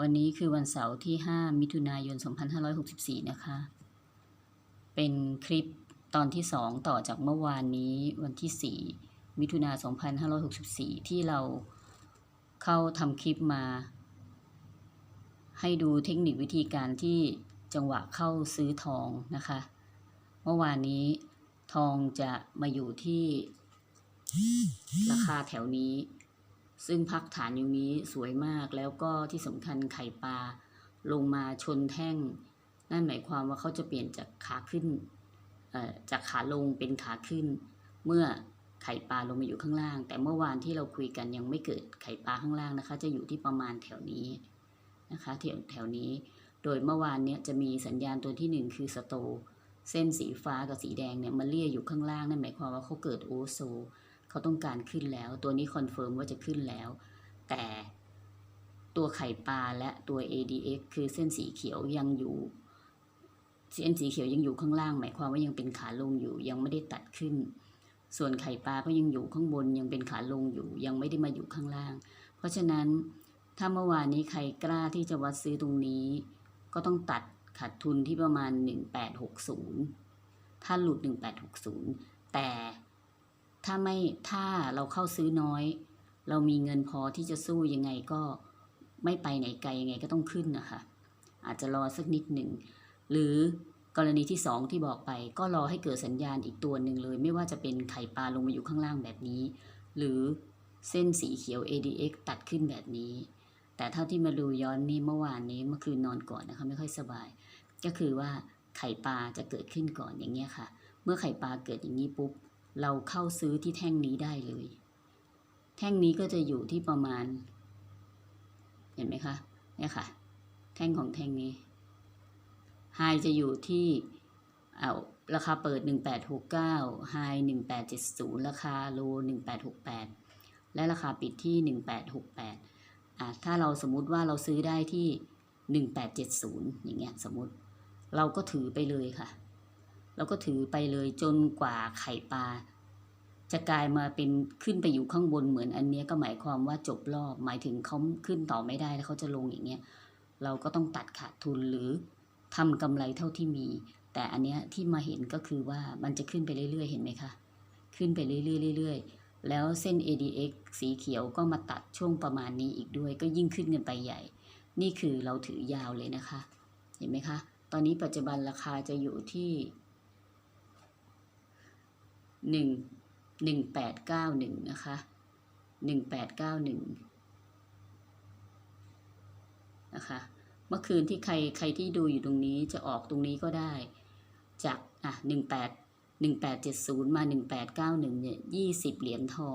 วันนี้คือวันเสาร์ที่ 5 มิถุนายน 2564 นะคะ เป็นคลิปตอนที่ 2 ต่อจากเมื่อวานนี้วันที่ 4 มิถุนายน2564 ที่เราเข้าทำคลิปมา ให้ดูเทคนิควิธีการที่จังหวะเข้าซื้อทองนะคะ เมื่อวานนี้ทองจะมาอยู่ที่ราคาแถวนี้ ซึ่งพักฐานอยู่นี้สวยมากแล้วก็ที่สำคัญไข่ปลาลงมาชนแท่ง นั่นหมายความว่าเขาจะเปลี่ยนจากขาขึ้นเอ่อจากขาลงเป็นขาขึ้น เมื่อไข่ปลาลงมาอยู่ข้างล่าง แต่เมื่อวานที่เราคุยกันยังไม่เกิดไข่ปลาข้างล่างนะคะ จะอยู่ที่ประมาณแถวนี้นะคะแถวแถวนี้ โดยเมื่อวานเนี้ยจะมีสัญญาณตัวที่หนึ่งคือสโต เส้นสีฟ้ากับสีแดงเนี่ยมันเลี่ยอยู่ข้างล่างนั่นหมายความว่าเขาเกิดโอโซ เขาต้องการขึ้นแล้ว ตัวนี้คอนเฟิร์มว่าจะขึ้นแล้ว แต่ตัวไข่ปลาและตัว ADX คือเส้นสีเขียวยังอยู่เส้นสีเขียวยังอยู่ข้างล่าง หมายความว่ายังเป็นขาลงอยู่ ยังไม่ได้ตัดขึ้น ส่วนไข่ปลาก็ยังอยู่ข้างบนยังเป็นขาลงอยู่ ยังไม่ได้มาอยู่ข้างล่าง เพราะฉะนั้นถ้าเมื่อวานนี้ใครกล้าที่จะวัดซื้อตรงนี้ ก็ต้องตัดขาดทุนที่ประมาณ 1860 ถ้าหลุด 1860 แต่ ถ้าไม่ถ้าเราเข้าซื้อน้อย เรามีเงินพอที่จะสู้ยังไงก็ไม่ไปไหนไกลยังไงก็ต้องขึ้นนะคะ อาจจะรอสักนิดหนึ่ง หรือกรณีที่สองที่บอกไป ก็รอให้เกิดสัญญาณอีกตัวหนึ่งเลย ไม่ว่าจะเป็นไข่ปลาลงมาอยู่ข้างล่างแบบนี้ หรือเส้นสีเขียว ADX ตัดขึ้นแบบนี้ แต่เท่าที่มาดูย้อนนี่เมื่อวานนี้เมื่อคืนนอนก่อนนะคะไม่ค่อยสบาย ก็คือว่าไข่ปลาจะเกิดขึ้นก่อนอย่างเงี้ยค่ะ เมื่อไข่ปลาเกิดอย่างนี้ปุ๊บ เราเข้าซื้อที่แท่งนี้ได้เลย แท่งนี้ก็จะอยู่ที่ประมาณ เห็นไหมคะเนี่ยค่ะ แท่งของแท่งนี้ไฮจะอยู่ที่เอาราคาเปิด 1869ไฮ1870 ราคาโล 1868 และราคาปิดที่ 1868อะถ้าเราสมมุติว่าเราซื้อได้ที่ 1870 อย่างเงี้ยสมมติ เราก็ถือไปเลยค่ะ เราก็ถือไปเลยจนกว่าไข่ปลา จะกลายมาเป็นขึ้นไปอยู่ข้างบนเหมือนอันเนี้ยก็หมายความว่าจบรอบ หมายถึงเขาขึ้นต่อไม่ได้แล้วเขาจะลงอย่างเงี้ยเราก็ต้องตัดขาดทุนหรือทำกำไรเท่าที่มี แต่อันเนี้ยที่มาเห็นก็คือว่ามันจะขึ้นไปเรื่อยๆ เห็นไหมคะ ขึ้นไปเรื่อยๆเรื่อยๆแล้วเส้น ADX สีเขียวก็มาตัดช่วงประมาณนี้อีกด้วย ก็ยิ่งขึ้นกันไปใหญ่ นี่คือเราถือยาวเลยนะคะ เห็นไหมคะ ตอนนี้ปัจจุบันราคาจะอยู่ที่หนึ่ง หนึ่งแปดเก้าหนึ่งนะคะหนึ่งแปดเก้าหนึ่งนะคะ เมื่อคืนที่ใครใครที่ดูอยู่ตรงนี้จะออกตรงนี้ก็ได้ จากอะหนึ่งแปดหนึ่งแปดเจ็ดศูนย์มาหนึ่งแปดเก้าหนึ่งเนี่ยยี่สิบเหรียญทอง